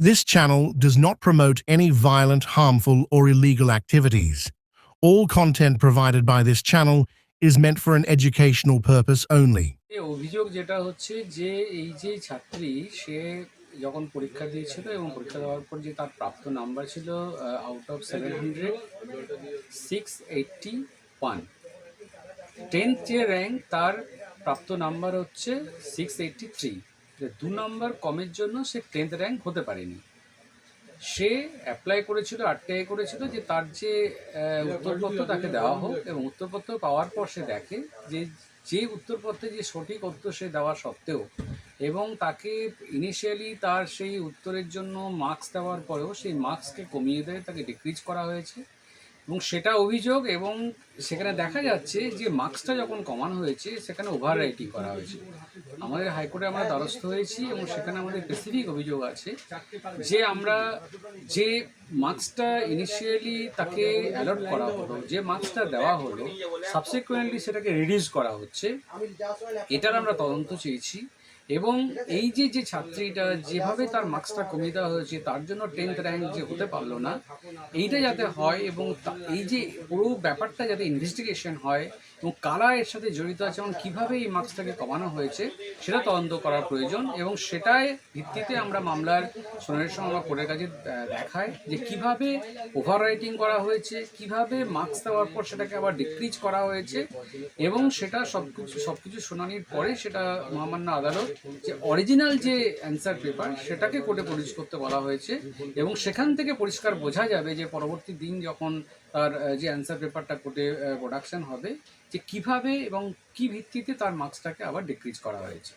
This channel does not promote any violent, harmful, or illegal activities. All content provided by this channel is meant for an educational purpose only. এই অভিযোগ যেটা হচ্ছে যে এই যে ছাত্রী সে যখন পরীক্ষা দিয়েছিল এবং পরীক্ষা দেওয়ার পর যে তার প্রাপ্ত নাম্বার ছিল out of seven hundred six eighty one tenth যে র্যাঙ্ক তার প্রাপ্ত নাম্বার হচ্ছে সিক্স এইটটি থ্রি দু নম্বর কমের জন্য সে টেন্থ র্যাঙ্ক হতে পারেনি। সে অ্যাপ্লাই করেছিল আটটায় করেছিল যে তার যে উত্তরপত্র তাকে দেওয়া হোক এবং উত্তরপত্র পাওয়ার পর সে দেখে যে যে উত্তরপত্রে যে সঠিক উত্তর সে দেওয়া সত্ত্বেও এবং তাকে ইনিশিয়ালি তার সেই উত্তরের জন্য মার্কস দেওয়ার পরেও সেই মার্কসকে কমিয়ে দেয় তাকে ডিক্রিজ করা হয়েছে। এবং সেটা অভিযোগ এবং সেখানে দেখা যাচ্ছে যে মার্কসটা যখন কমানো হয়েছে, সেখানে ওভার রাইটিং করা হয়েছে। আমাদের হাইকোর্টে আমরা দ্বারস্থ হয়েছি এবং সেখানে আমাদের স্পেসিফিক অভিযোগ আছে যে আমরা যে মার্কসটা ইনিশিয়ালি তাকে অ্যালট করা হলো, যে মার্কসটা দেওয়া হলো সাবসিকুয়েন্টলি সেটাকে রিডিউস করা হচ্ছে, এটার আমরা তদন্ত চেয়েছি। এবং এই যে যে ছাত্রীটা যেভাবে তার মার্কসটা কমিয়ে দেওয়া হয়েছে, তার জন্য টেন্থ র্যাঙ্ক যে হতে পারল না, এইটা যাতে হয় এবং এই যে পুরো ব্যাপারটা যাতে ইনভেস্টিগেশন হয় এবং কারা এর সাথে জড়িত আছে এবং কীভাবে এই মার্কসটাকে কমানো হয়েছে, সেটা তদন্ত করার প্রয়োজন এবং সেটাই ভিত্তিতে আমরা মামলার শুনানির সময় আমরা কোর্টের কাছে দেখাই যে কীভাবে ওভার রাইটিং করা হয়েছে, কীভাবে মার্কস দেওয়ার পর সেটাকে আবার ডিক্রিজ করা হয়েছে এবং সেটা সব কিছু সব কিছু শুনানির পরে সেটা মহামান্য আদালত যে অরিজিনাল যে অ্যান্সার পেপার সেটাকে কোর্টে প্রডিউস করতে বলা হয়েছে এবং সেখান থেকে পরিষ্কার বোঝা যাবে যে পরবর্তী দিন যখন তার যে অ্যান্সার পেপারটা কোর্টে প্রোডাকশন হবে, যে কীভাবে এবং কি ভিত্তিতে তার মার্কসটাকে আবার ডিক্রিজ করা হয়েছে।